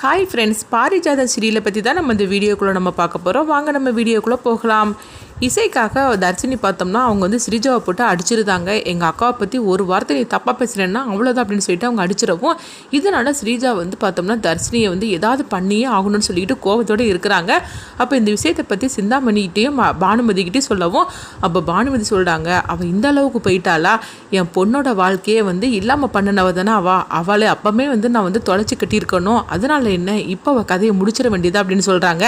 Hi friends பாரிஜாத சீரியலை பற்றி தான் நம்ம இந்த வீடியோக்குள்ளே நம்ம பார்க்க போகிறோம் வாங்க நம்ம வீடியோக்குள்ளே போகலாம். இசைக்காக தர்ஷினி பார்த்தோம்னா அவங்க வந்து ஸ்ரீஜாவை போட்டு அடிச்சிருந்தாங்க. எங்கள் அக்காவை பற்றி ஒரு வார்த்தை நீ தப்பாக பேசுகிறேன்னா அவ்வளோதான் அப்படின்னு சொல்லிட்டு அவங்க அடிச்சிடவும் இதனால் ஸ்ரீஜா வந்து பார்த்தோம்னா தர்ஷினியை வந்து ஏதாவது பண்ணியே ஆகணும்னு சொல்லிட்டு கோபத்தோடு இருக்கிறாங்க. அப்போ இந்த விஷயத்தை பற்றி சிந்தாமணிக்கிட்டேயும் பானுமதிக்கிட்டேயும் சொல்லவும் அப்போ பானுமதி சொல்கிறாங்க அவள் இந்த அளவுக்கு போயிட்டாளா? என் பொண்ணோட வாழ்க்கையை வந்து இல்லாமல் பண்ணினவ தானே அவளை அப்போமே வந்து நான் வந்து தொலைச்சி கட்டியிருக்கணும். அதனால என்ன? இப்போ அவள் கதையை முடிச்சிட வேண்டியதா? அப்படின்னு சொல்கிறாங்க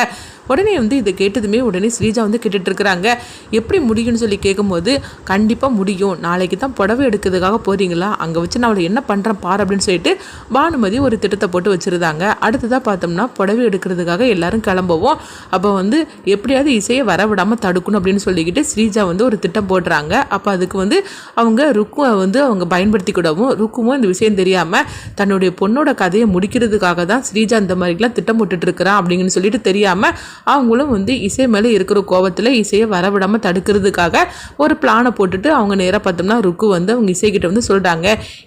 உடனே வந்து இதை கேட்டதுமே உடனே ஸ்ரீஜா வந்து கேட்டுட்ருக்குறாங்க. எப்படி முடியும்னு சொல்லி கேட்கும்போது கண்டிப்பாக முடியும். நாளைக்கு தான் புடவை எடுக்கிறதுக்காக போகிறீங்களா அங்கே வச்சு நான் அவளை என்ன பண்ணுறேன் பார் அப்படின்னு சொல்லிட்டு பானுமதி ஒரு திட்டத்தை போட்டு வச்சுருந்தாங்க. அடுத்ததாக பார்த்தோம்னா புடவை எடுக்கிறதுக்காக எல்லாரும் கிளம்புவோம். அப்போ வந்து எப்படியாவது இசையை வர விடாமல் தடுக்கணும் அப்படின்னு சொல்லிக்கிட்டு ஸ்ரீஜா வந்து ஒரு திட்டம் போடுறாங்க. அப்போ அதுக்கு வந்து அவங்க ருக்குவை வந்து அவங்க பயன்படுத்திக்கிடவும் ருக்குவும் இந்த விஷயம் தெரியாமல் தன்னுடைய பொண்ணோட கதையை முடிக்கிறதுக்காக தான் ஸ்ரீஜா இந்த மாதிரிலாம் திட்டம் போட்டுட்ருக்கிறான் அப்படின்னு சொல்லிட்டு தெரியாமல் அவங்களும் வந்து இசை மேலே இருக்கிற கோபத்தில் இசையை வரவிடாமல் தடுக்கிறதுக்காக ஒரு பிளானை போட்டுட்டு அவங்க நேராக பார்த்தோம்னா ருக்கு வந்து அவங்க இசைக்கிட்ட வந்து சொல்கிறாங்க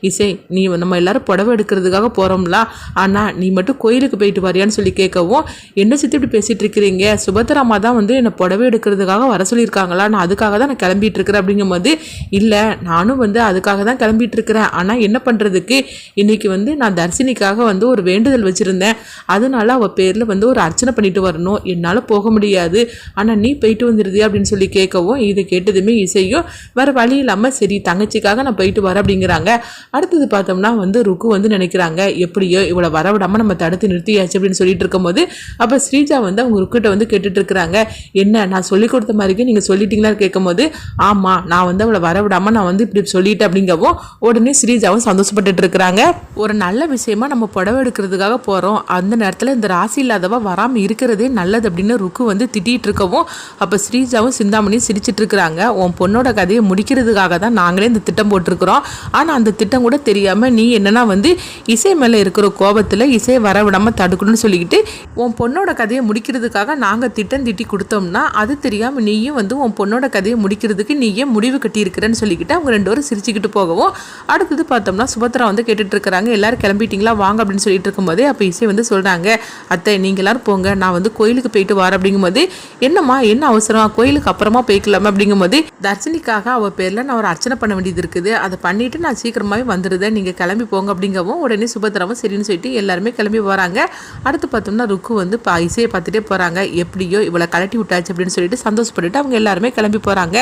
இசை நீ நம்ம எல்லாரும் புடவை எடுக்கிறதுக்காக போகிறோம்ல ஆனால் நீ மட்டும் கோயிலுக்கு போயிட்டு வரியான்னு சொல்லி கேட்கவும் என்ன சித்தி இப்படி பேசிகிட்டு இருக்கிறீங்க? சுபத்ராமா தான் வந்து என்னை புடவை எடுக்கிறதுக்காக வர சொல்லியிருக்காங்களா? நான் அதுக்காக தான் நான் கிளம்பிட்டு இருக்கிறேன். அப்படிங்கும்போது இல்லை நானும் வந்து அதுக்காக தான் கிளம்பிட்டு இருக்கிறேன். ஆனால் என்ன பண்ணுறதுக்கு இன்றைக்கி வந்து நான் தர்சினிக்காக வந்து ஒரு வேண்டுதல் வச்சுருந்தேன். அதனால அவள் பேரில் வந்து ஒரு அர்ச்சனை பண்ணிட்டு வரணும். என்னால் போக முடியாது. ஆனால் நீ போயிட்டு வந்துடுது அப்படின்னு சொல்லி கேட்கவும் இதை கேட்டதுமே இசையும் வேறு வழி இல்லாமல் சரி தங்கச்சிக்காக நான் போயிட்டு வரேன் அப்படிங்கிறாங்க. அடுத்தது பார்த்தோம்னா வந்து ருக்கு வந்து நினைக்கிறாங்க எப்படியோ இவ்வளோ வர விடாமல் நம்ம தடுத்து நிறுத்தியாச்சு அப்படின்னு சொல்லிட்டு இருக்கும்போது அப்போ ஸ்ரீஜா வந்து அவங்க ருக்கிட்ட வந்து கேட்டுட்டு இருக்கிறாங்க. என்ன நான் சொல்லி கொடுத்த மாதிரிக்கே நீங்கள் சொல்லிட்டீங்களா கேட்கும்போது ஆமாம் நான் வந்து அவளை வரவிடாமல் நான் வந்து இப்படி சொல்லிட்டேன் அப்படிங்கவும் உடனே ஸ்ரீஜாவும் சந்தோஷப்பட்டுட்டு இருக்கிறாங்க. ஒரு நல்ல விஷயமா நம்ம புடவை எடுக்கிறதுக்காக போகிறோம் அந்த நேரத்தில் இந்த ராசி இல்லாதவ வராமல் இருக்கிறதே நல்லது. அப்படின்னு ருக்கு வந்து திட்டிகிட்டு இருக்கவும் அப்போ ஸ்ரீஜாவும் சிந்தாமணியும் சிரிச்சிட்டு இருக்கிறாங்க. உன் பொண்ணோட கதையை முடிக்கிறதுக்காக தான் நாங்களே இந்த திட்டம் போட்டிருக்கிறோம். ஆனால் அந்த திட்டம் கூட தெரியாமல் நீ என்னென்னா வந்து இசை மேலே இருக்கிற கோபத்தில் இசையை வர விடாமல் தடுக்கணும்னு சொல்லிக்கிட்டு உன் பொண்ணோட கதையை முடிக்கிறதுக்காக நாங்கள் திட்டம் திட்டி கொடுத்தோம்னா அது தெரியாமல் நீயும் வந்து உன் பொண்ணோட கதையை முடிக்கிறதுக்கு நீயே முடிவு கட்டியிருக்கிறேன்னு சொல்லிக்கிட்டு அவங்க ரெண்டு பேரும் சிரிச்சுக்கிட்டு போகவும் அடுத்தது பார்த்தோம்னா சுபத்ரா வந்து கேட்டுட்டு இருக்கிறாங்க. எல்லாரும் கிளம்பிட்டீங்களா? வாங்க அப்படின்னு சொல்லிட்டு இருக்கும்போதே அப்போ இசை வந்து சொல்கிறாங்க அத்தை நீங்கள் எல்லாரும் போங்க. நான் வந்து கோயிலுக்கு போயிட்டு வர அப்படிங்கும்போது என்னம்மா என்ன அவசரம்? கோயிலுக்கு அப்புறமா போய்க்கலாமா அப்படிங்கும்போது தர்ஷினிக்காக அவள் பேரில் நான் ஒரு அர்ச்சனை பண்ண வேண்டியது இருக்குது. அதை பண்ணிட்டு நான் சீக்கிரமாகவே வந்துடுதேன் நீங்கள் கிளம்பி போங்க அப்படிங்கவும் உடனே சுபத்திரமும் சரின்னு சொல்லிட்டு எல்லாருமே கிளம்பி போகிறாங்க அடுத்து பார்த்தோம்னா ருக்கு வந்து பா இசையை பார்த்துட்டே போகிறாங்க எப்படியோ இவளை கலட்டி விட்டாச்சு அப்படின்னு சொல்லிட்டு சந்தோஷப்பட்டுட்டு அவங்க எல்லாருமே கிளம்பி போகிறாங்க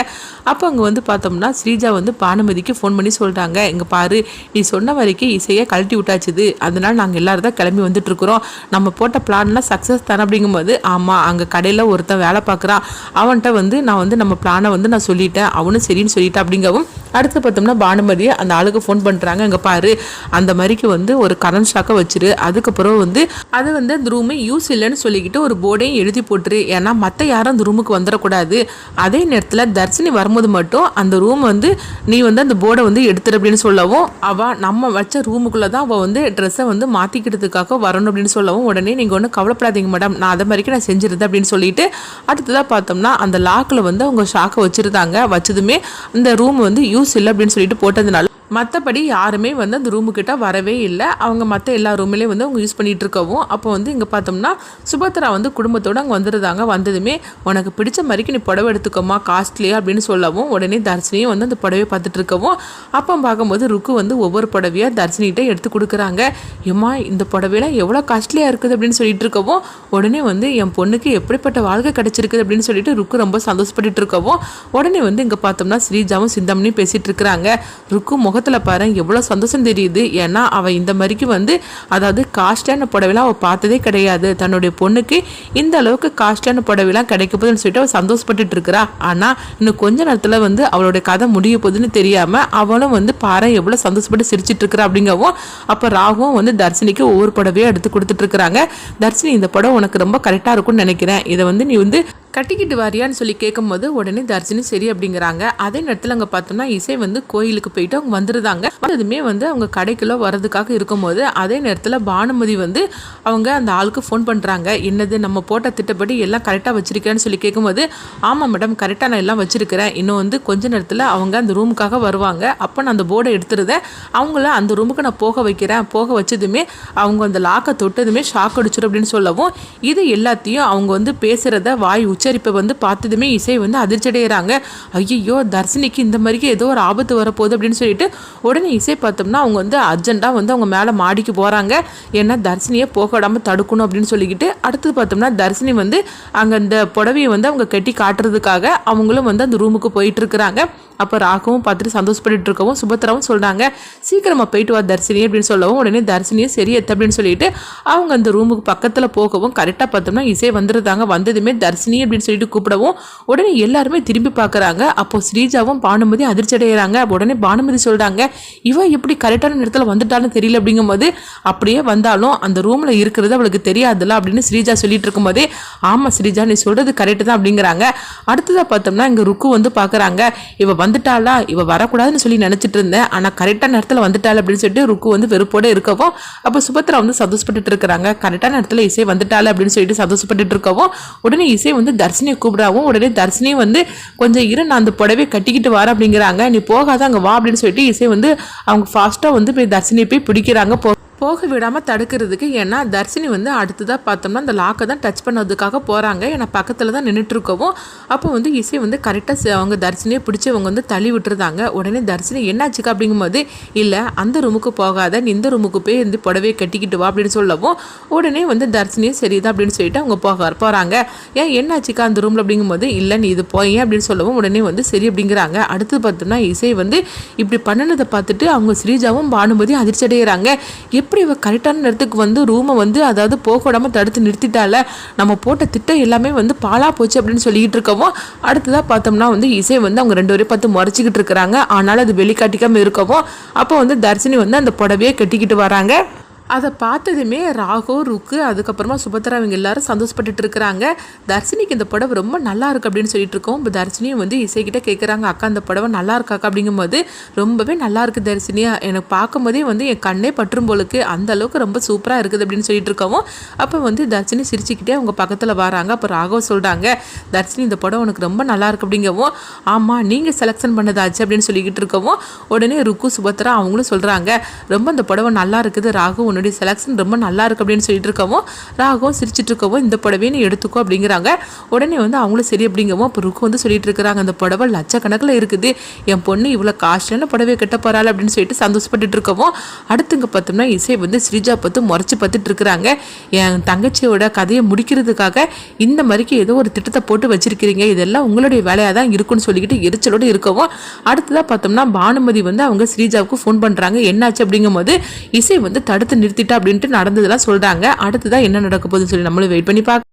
அப்போ அங்கே வந்து பார்த்தோம்னா ஸ்ரீஜா வந்து பானுமதிக்கு ஃபோன் பண்ணி சொல்கிறாங்க இங்கே பாரு நீ சொன்ன வரைக்கும் இசையை கழட்டி விட்டாச்சுது. அதனால் நாங்கள் எல்லாரும் தான் கிளம்பி வந்துட்டு இருக்கிறோம். நம்ம போட்ட பிளான்லாம் சக்ஸஸ் தானே அப்படிங்கும்போது ஆமாம் அங்கே கடையில் ஒருத்தன் வேலை பார்க்குறான் அவன்கிட்ட வந்து நான் வந்து நம்ம பிளானை வந்து நான் சொல்லிட்டேன். அவனும் சரின்னு சொல்லிட்டேன் அப்படிங்கவும் அடுத்து பார்த்தோம்னா பானுமதி அந்த ஆளுக்கு ஃபோன் பண்ணுறாங்க இங்கே பாரு அந்த மாதிரிக்கு வந்து ஒரு கரண்ட் ஷாக்கை வச்சிரு. அதுக்கப்புறம் வந்து அது வந்து அந்த ரூமே யூஸ் இல்லைன்னு சொல்லிக்கிட்டு ஒரு போர்டையும் எழுதி போட்டுரு. ஏன்னா மற்ற யாரும் அந்த ரூமுக்கு வந்துடக்கூடாது. அதே நேரத்தில் தர்ஷினி வரும்போது மட்டும் அந்த ரூம் வந்து நீ வந்து அந்த போர்டை வந்து எடுத்துரு அப்படின்னு சொல்லவும் அவள் நம்ம வச்ச ரூமுக்குள்ளே தான் அவள் வந்து ட்ரெஸ்ஸை வந்து மாற்றிக்கிறதுக்காக வரணும் அப்படின்னு சொல்லவும் உடனே நீங்கள் ஒன்றும் கவலைப்படாதீங்க மேடம் நான் அதை மாதிரிக்கு நான் செஞ்சிருந்தேன் அப்படின்னு சொல்லிட்டு அடுத்ததாக பார்த்தோம்னா அந்த லாக்கில் வந்து அவங்க ஷாக்கை வச்சுருந்தாங்க. வச்சதுமே அந்த ரூம் வந்து யூஸ் இல்லை அப்படின்னு சொல்லிட்டு போட்டதுனால மற்றபடி யாருமே வந்து அந்த ரூமுக்கிட்ட வரவே இல்லை. அவங்க மற்ற எல்லா ரூம்லேயும் வந்து அவங்க யூஸ் பண்ணிகிட்டு இருக்கவும் அப்போ வந்து இங்கே பார்த்தோம்னா சுபத்ரா வந்து குடும்பத்தோடு அங்கே வந்துருந்தாங்க வந்ததுமே உனக்கு பிடிச்ச மாதிரிக்கு நீ புடவை எடுத்துக்கோமா காஸ்ட்லியா அப்படின்னு சொல்லவும் உடனே தர்ஷினியும் வந்து அந்த புடவையை பார்த்துட்டு இருக்கவும் அப்போ பார்க்கும்போது ருக்கு வந்து ஒவ்வொரு புடவையாக தர்ஷினிகிட்ட எடுத்து கொடுக்குறாங்க. ஏம்மா இந்த புடவையெல்லாம் எவ்வளோ காஸ்ட்லியாக இருக்குது? அப்படின்னு சொல்லிட்டு இருக்கவும் உடனே வந்து என் பொண்ணுக்கு எப்படிப்பட்ட வாழ்க்கை கிடச்சிருக்குது? அப்படின்னு சொல்லிட்டு ருக்கு ரொம்ப சந்தோஷப்பட்டு இருக்கவும் உடனே வந்து இங்கே பார்த்தோம்னா ஸ்ரீஜாவும் சிந்தமனையும் பேசிகிட்டு இருக்கிறாங்க. ருக்கு முகத்தில் பாரு எவ்வளோ சந்தோஷம் தெரியுது. ஏன்னா அவள் இந்த மாதிரிக்கு வந்து அதாவது காஸ்ட்லியான புடவைலாம் அவள் பார்த்ததே கிடையாது. தன்னுடைய பொண்ணுக்கு இந்த அளவுக்கு காஸ்ட்லியான புடவைலாம் கிடைக்க போகுதுன்னு சொல்லிட்டு அவள் சந்தோஷப்பட்டுட்டு இருக்கிறா. ஆனால் இன்னும் கொஞ்ச நேரத்தில் வந்து அவளுடைய கதை முடிய போகுதுன்னு தெரியாமல் அவளும் வந்து பாரு எவ்வளோ சந்தோஷப்பட்டு சிரிச்சிட்டு இருக்கிறா அப்படிங்கவும் அப்போ ராகுவும் வந்து தர்ஷினிக்கு ஒவ்வொரு புடவையும் எடுத்து கொடுத்துட்டு இருக்கிறாங்க. தர்ஷினி இந்த படம் உனக்கு ரொம்ப கரெக்டாக இருக்கும்னு நினைக்கிறேன். இதை வந்து நீ வந்து கட்டிக்கிட்டு வாரியான்னு சொல்லி கேட்கும்போது உடனே தர்ஷினி சரி அப்படிங்கிறாங்க. அதே நேரத்தில் அங்கே பார்த்தோம்னா இசை வந்து கோயிலுக்கு போயிட்டு அவங்க வந்துருந்தாங்க வந்ததுமே வந்து அவங்க கடைக்குள்ள வர்றதுக்காக இருக்கும்போது அதே நேரத்தில் பானுமதி வந்து அவங்க அந்த ஆளுக்கு ஃபோன் பண்ணுறாங்க என்னது நம்ம போட்ட திட்டப்படி எல்லாம் கரெக்டாக வச்சுருக்கேன்னு சொல்லி கேட்கும்போது ஆமாம் மேடம் கரெக்டாக நான் எல்லாம் வச்சுருக்கிறேன். இன்னும் வந்து கொஞ்ச நேரத்தில் அவங்க அந்த ரூமுக்காக வருவாங்க. அப்போ நான் அந்த போர்டை எடுத்துருதேன். அவங்கள அந்த ரூமுக்கு நான் போக வைக்கிறேன். போக வச்சதுமே அவங்க அந்த லாக்கை தொட்டதுமே ஷாக் அடிச்சிடும் அப்படின்னு சொல்லவும் இது எல்லாத்தையும் அவங்க வந்து பேசுகிறத வாய் உச்சரிப்பை வந்து பார்த்ததுமே இசை வந்து அதிர்ச்சடைகிறாங்க ஐயோ தர்ஷினிக்கு இந்த மாதிரிக்கு ஏதோ ஒரு ஆபத்து வரப்போகுது அப்படின்னு சொல்லிட்டு உடனே இசை பார்த்தோம்னா அவங்க வந்து அர்ஜென்ட்டாக வந்து அவங்க மேலே மாடிக்கு போகிறாங்க ஏன்னா தர்ஷினியை போக விடாமல் தடுக்கணும் அப்படின்னு சொல்லிக்கிட்டு அடுத்தது பார்த்தோம்னா தர்ஷினி வந்து அங்கே அந்த புடவையை வந்து அவங்க கட்டி காட்டுறதுக்காக அவங்களும் வந்து அந்த ரூமுக்கு போயிட்டு இருக்கிறாங்க. அப்போ ராகவும் பார்த்துட்டு சந்தோஷப்பட்டு இருக்கவும் சுபத்ராவும் சொல்கிறாங்க சீக்கிரமாக போயிட்டு வா தர்ஷினி அப்படின்னு சொல்லவும் உடனே தர்ஷினியை சரி எத்த அப்படின்னு சொல்லிட்டு அவங்க அந்த ரூமுக்கு பக்கத்தில் போகவும் கரெக்டாக பார்த்தோம்னா இசை வந்துருந்தாங்க வந்ததுமே தர்ஷினியை அப்படின்னு சொல்லிட்டு கூப்பிடவும் உடனே எல்லாருமே திரும்பி பார்க்குறாங்க. அப்போ ஸ்ரீஜாவும் பானுமதி அதிர்ச்சி அடைகிறாங்க உடனே பானுமதி சொல்கிறாங்க இவன் எப்படி கரெக்டான நேரத்தில் வந்துட்டான்னு தெரியல. அப்படிங்கும்போது அப்படியே வந்தாலும் அந்த ரூமில் இருக்கிறது அவளுக்கு தெரியாதுல்ல அப்படின்னு ஸ்ரீஜா சொல்லிட்டு இருக்கும்போதே ஆமாம் ஸ்ரீஜா நீ சொல்கிறது கரெக்டு தான் அப்படிங்கிறாங்க. அடுத்ததாக பார்த்தோம்னா இங்கே ருக்கு வந்து பார்க்குறாங்க இவ வந்துட்டாளா? இவ வரக்கூடாதுன்னு சொல்லி நினச்சிட்டு இருந்தேன். ஆனால் கரெக்டான நேரத்தில் வந்துட்டாள்? அப்படின்னு சொல்லிட்டு ருக்கு வந்து வெறுப்போட இருக்கவும் அப்போ சுபத்ரா வந்து சந்தோஷப்பட்டுட்டு இருக்கிறாங்க. கரெக்டான நேரத்தில் இசை வந்துட்டாள்? அப்படின்னு சொல்லிட்டு சந்தோஷப்பட்டுட்டு இருக்கவும் உடனே இசை வந்து தர்ஷினியை கூப்பிடாவும் உடனே தர்ஷினி வந்து கொஞ்சம் இரு நான் அந்த புடவை கட்டிக்கிட்டு வரேன் அப்படிங்கிறாங்க. நீ போகாத அங்கே வா அப்படின்னு சொல்லிட்டு இசை வந்து அவங்க ஃபாஸ்ட்டாக வந்து போய் தர்ஷினியை போய் பிடிக்கிறாங்க. போ போக விடாமல் தடுக்கிறதுக்கு ஏன்னா தர்ஷினி வந்து அடுத்ததாக பார்த்தோம்னா அந்த லாக்கை தான் டச் பண்ணதுக்காக போகிறாங்க ஏன்னா பக்கத்தில் தான் நின்றுட்டுருக்கவும் அப்போ வந்து இசை வந்து கரெக்டாக அவங்க தர்ஷினியை பிடிச்சி அவங்க வந்து தள்ளி விட்டுருந்தாங்க. உடனே தர்ஷினி என்னாச்சுக்கா? அப்படிங்கும்போது இல்லை அந்த ரூமுக்கு போகாத. நீ இந்த ரூமுக்கு போய் வந்து புடவையை கட்டிக்கிட்டு வா அப்படின்னு சொல்லவும் உடனே வந்து தர்ஷினியும் சரிதான் அப்படின்னு சொல்லிட்டு அவங்க போக போகிறாங்க ஏன் என்னாச்சுக்கா அந்த ரூமில் அப்படிங்கும்போது இல்லை நீ இது போய் அப்படின்னு சொல்லவும் உடனே வந்து சரி அப்படிங்கிறாங்க. அடுத்து பார்த்தோம்னா இசை வந்து இப்படி பண்ணினதை பார்த்துட்டு அவங்க ஸ்ரீஜாவும் பானுமதியும் அதிர்ச்சி அடைகிறாங்க எப்படி இவ கரெக்டான நேரத்துக்கு வந்து ரூமை வந்து அதாவது போக விடாமல் தடுத்து நிறுத்திட்டால? நம்ம போட்ட திட்டம் எல்லாமே வந்து பாலாக போச்சு அப்படின்னு சொல்லிக்கிட்டு இருக்கவும் அடுத்ததாக பார்த்தோம்னா வந்து இசை வந்து அவங்க ரெண்டு வரையும் பார்த்து முறைச்சிக்கிட்டு இருக்கிறாங்க. ஆனால் அது வெளிக்காட்டிக்காமல் இருக்கவும் அப்போ வந்து தர்ஷினி வந்து அந்த புடவையை கட்டிக்கிட்டு வராங்க. அதை பார்த்ததுமே ராகோ ருக்கு அதுக்கப்புறமா சுபத்ரா அவங்க எல்லாரும் சந்தோஷப்பட்டுட்டு இருக்கிறாங்க தர்ஷினிக்கு இந்த புடவை ரொம்ப நல்லா இருக்கு அப்படின்னு சொல்லிட்டு இருக்கோம் இப்போ தர்ஷினியும் வந்து இசைக்கிட்ட கேட்குறாங்க அக்கா அந்த புடவை நல்லா இருக்காக்கா அப்படிங்கும்போது ரொம்பவே நல்லா இருக்கு தர்ஷினியா. எனக்கு பார்க்கும்போதே வந்து என் கண்ணே பற்றும் போலுக்கு அந்த அளவுக்கு ரொம்ப சூப்பராக இருக்குது அப்படின்னு சொல்லிட்டு இருக்கவும் அப்போ வந்து தர்ஷினி சிரிச்சுக்கிட்டே அவங்க பக்கத்தில் வராங்க. அப்போ ராகவ் சொல்கிறாங்க தர்ஷினி இந்த புடவை உனக்கு ரொம்ப நல்லா இருக்கு அப்படிங்கவும் ஆமாம் நீங்கள் செலெக்ஷன் பண்ணதாச்சு அப்படின்னு சொல்லிக்கிட்டு இருக்கவும் உடனே ருக்கு சுபத்ரா அவங்களும் சொல்கிறாங்க ரொம்ப இந்த புடவை நல்லா இருக்குது ராகு உன்னுடைய செலக்ஷன் ரொம்ப நல்லா இருக்கு அப்படின்னு சொல்லிட்டு இருக்கவும் ராகவும் சிரிச்சிட்டு இருக்கவும் இந்த புடவையை நீ எடுத்துக்கோ அப்படிங்கிறாங்க. உடனே வந்து அவங்களும் சரி அப்படிங்கவும் அப்போ ருக்கு வந்து சொல்லிட்டு இருக்கிறாங்க. அந்த புடவை லட்சக்கணக்கில் இருக்குது. என் பொண்ணு இவ்வளோ காஸ்ட்லியான புடவையை கட்ட போகிறாள் அப்படின்னு சொல்லிட்டு சந்தோஷப்பட்டுட்டு இருக்கவும் அடுத்துங்க பார்த்தோம்னா இசை வந்து ஸ்ரீஜா பார்த்து முறைச்சி பார்த்துட்டு இருக்கிறாங்க. என் தங்கச்சியோட கதையை முடிக்கிறதுக்காக இந்த மாதிரிக்கு ஏதோ ஒரு திட்டத்தை போட்டு வச்சிருக்கிறீங்க. இதெல்லாம் உங்களுடைய வேலையாக தான் இருக்குன்னு சொல்லிக்கிட்டு எரிச்சலோடு இருக்கவும் அடுத்ததாக பார்த்தோம்னா பானுமதி வந்து அவங்க ஸ்ரீஜாவுக்கு ஃபோன் பண்ணுறாங்க என்னாச்சு அப்படிங்கும்போது இசை வந்து தடுத்து நிறுத்திட்டா அப்படின்ட்டு நடந்ததெல்லாம் சொல்கிறாங்க அடுத்ததாக என்ன நடக்க போகுதுன்னு சொல்லி நம்மளும் வெயிட் பண்ணி பார்க்க